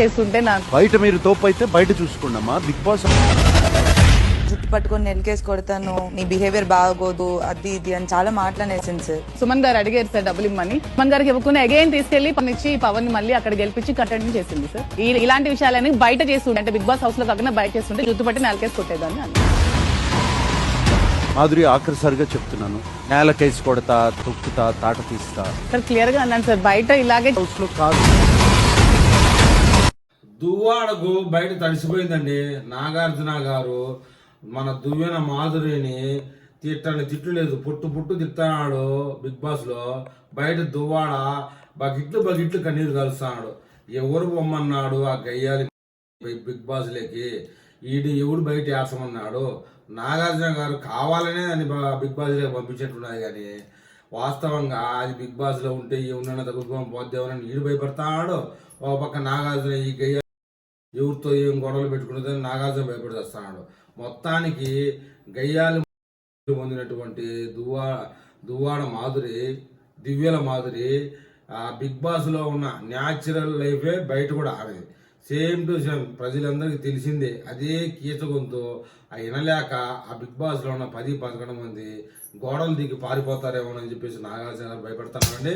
చేస్తుంటే నాకు బయట మీరు తోపు అయితే బయట చూసుకోండమ్మా. బిగ్ బాస్ జుట్టు పట్టుకొని నెలకేసి కొడతాను. నీ బిహేవియర్ బాగోదు అది ఇది అని చాలా మాట్లాడేసింది సార్. సుమన్ గారు అడిగారు సార్ డబ్బులు ఇమ్మని. సుమన్ గారికి ఇవ్వకుండా అగైన్ తీసుకెళ్ళి పవన్ ఇచ్చి పవన్ని మళ్ళీ అక్కడ గెలిపించి కట్టడం చేసింది సార్. ఈ- ఇలాంటి విషయాలని బయట చేస్తుండే. అంటే బిగ్ బాస్ హౌస్లో కాకుండా బయట చేస్తుంటే జుట్టు పట్టి నెలకేసి కొట్టేదాన్ని అన్నారు. మాధురి ఆఖరిసారిగా చెప్తున్నాను. నేలకేసి కొడతా తొక్కుతా తాట తీస్తా. సార్ క్లియర్గా అన్నాను సార్. బయట ఇలాగే హౌస్లో కాదు. దువ్వాడకు బయట తడిసిపోయిందండి. నాగార్జున గారు మన దువ్వెన మాధురిని తిట్టని తిట్టు లేదు. పుట్టు పుట్టు తిట్టాడు బిగ్ బాస్లో బయట దువ్వాడ బకెట్లు బకెట్లు కన్నీరు కలుస్తున్నాడు. ఎవరు పొమ్మన్నాడు ఆ గయ్యాలి బిగ్ బాస్లోకి ఈడు ఎవడు బయట వేసమన్నాడు నాగార్జున గారు కావాలనే దాన్ని బిగ్ బాస్లోకి పంపించేట్టున్నది కానీ వాస్తవంగా అది బిగ్ బాస్లో ఉంటే ఈ ఉన్న తగ్గుకోవడం పోద్దేమని ఈడు భయపడతాడు. ఓ పక్క నాగార్జున ఈ గయ్య ఎవరితో ఏం గొడవలు పెట్టుకున్నదని నాగార్జున భయపడేస్తున్నాడు మొత్తానికి గయ్యాలు పొందినటువంటి దువ్వా దువ్వాడ మాధురి దివ్యల మాధురి ఆ బిగ్ బాస్లో ఉన్న న్యాచురల్ లైఫే బయట కూడా ఆడేది. సేమ్ టు సేమ్ ప్రజలందరికీ తెలిసిందే అదే కీచకంతో ఆ వినలేక ఆ బిగ్ బాస్లో ఉన్న పది పదకొండు మంది గోడలు దిగి పారిపోతారేమో అని చెప్పేసి నాగార్జున భయపడతాడు అండి